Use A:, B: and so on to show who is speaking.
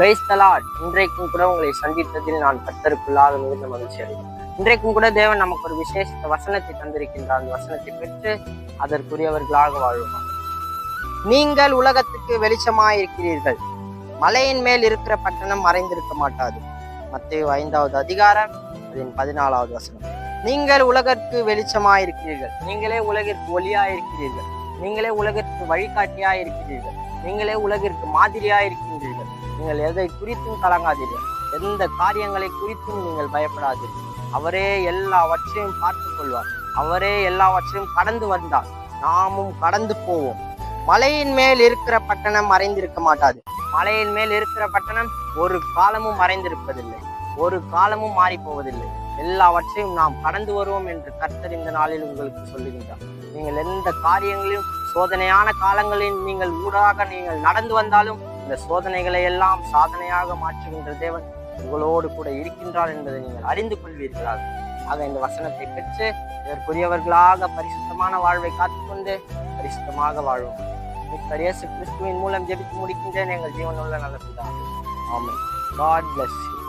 A: Price தலாட் இன்றைக்கும் கூட உங்களை சந்தித்ததில் நான் கத்தருக்குள்ளாக மிகுந்த மகிழ்ச்சி அடைகிறேன். இன்றைக்கும் கூட தேவன் நமக்கு ஒரு விசேஷ வசனத்தை தந்திருக்கின்றார். அந்த வசனத்தை பெற்று அதற்குரியவர்களாக வாழ்வோம். நீங்கள் உலகத்துக்கு வெளிச்சமாயிருக்கிறீர்கள். மலையின் மேல் இருக்கிற பட்டணம் மறைந்திருக்க மாட்டாது. மத்திய ஐந்தாவது அதிகாரம் அதன் பதினாலாவது வசனம். நீங்கள் உலகிற்கு வெளிச்சமாயிருக்கிறீர்கள். நீங்களே உலகிற்கு ஒளியாயிருக்கிறீர்கள். நீங்களே உலகிற்கு வழிகாட்டியாயிருக்கிறீர்கள். நீங்களே உலகிற்கு மாதிரியாயிருக்கின்றீர்கள் நீங்கள் எதை குறித்தும் கலங்காதீர்கள். எந்த காரியங்களை குறித்தும் நீங்கள் பயப்படாதீர்கள். அவரே எல்லாவற்றையும் பார்த்து கொள்வார் அவரே எல்லாவற்றையும் கடந்து வந்தார். நாமும் கடந்து போவோம். மலையின் மேல் இருக்கிற பட்டணம் மறைந்திருக்க மாட்டாது. மலையின் மேல் இருக்கிற பட்டணம் ஒரு காலமும் மறைந்திருப்பதில்லை. ஒரு காலமும் மாறி போவதில்லை எல்லாவற்றையும் நாம் கடந்து வருவோம் என்று கர்த்தர் இந்த நாளில் உங்களுக்கு சொல்லுகின்றார். நீங்கள் எந்த காரியங்களையும் சோதனையான காலங்களில் நீங்கள் ஊடாக நீங்கள் நடந்து வந்தாலும் இந்த சோதனைகளை எல்லாம் சாதனையாக மாற்றுகின்ற தேவன் உங்களோடு கூட இருக்கின்றார் என்பதை நீங்கள் அறிந்து கொள்வீர்களாக. ஆக இந்த வசனத்தை பெற்று இதற்குரியவர்களாக பரிசுத்தமான வாழ்வை காத்துக்கொண்டு பரிசுத்தமாக வாழ்வோம் மிஸ்டர் இயேசு கிறிஸ்துவின் மூலம் ஜெபித்து முடிக்கின்றேன். எங்கள் ஜீவனுள்ள நல்ல பிதாவே. ஆமென். God bless you